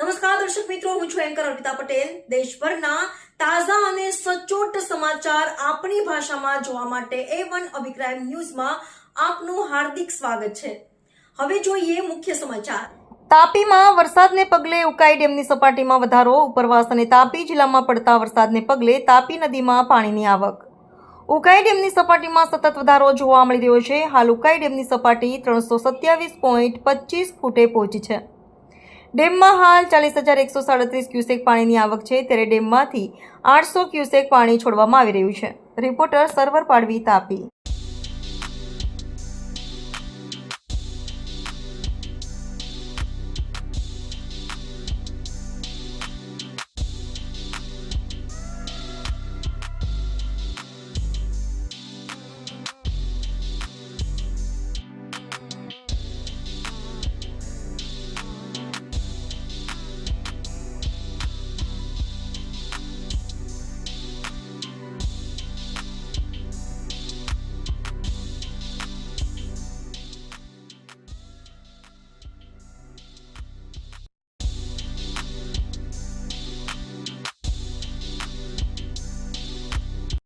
નમસ્કાર, દર્શક મિત્રો, હું છું એન્કર અર્પિતા પટેલ. દેશભરના તાજા અને સચોટ સમાચાર આપણી ભાષામાં જોવા માટે એ વન અભિપ્રાય ન્યૂઝમાં આપનું હાર્દિક સ્વાગત છે. હવે જોઈએ મુખ્ય સમાચાર. તાપીમાં વરસાદને પગલે ઉકાઈ ડેમની સપાટીમાં વધારો, ઉપરવાસ અને તાપી જિલ્લામાં પડતા વરસાદને પગલે તાપી નદીમાં પાણીની આવક. ઉકાઈ ડેમની સપાટીમાં સતત વધારો જોવા મળી રહ્યો છે. હાલ ઉકાઈ ડેમની સપાટી ત્રણસો સત્યાવીસ પોઈન્ટ પચીસ ફૂટે પહોંચી છે. ડેમમાં હાલ ચાલીસ હજાર એકસો સાડત્રીસ ક્યુસેક પાણીની આવક છે ત્યારે ડેમમાંથી આઠસો ક્યુસેક પાણી છોડવામાં આવી રહ્યું છે. રિપોર્ટર સર્વર પાડવી તાપી.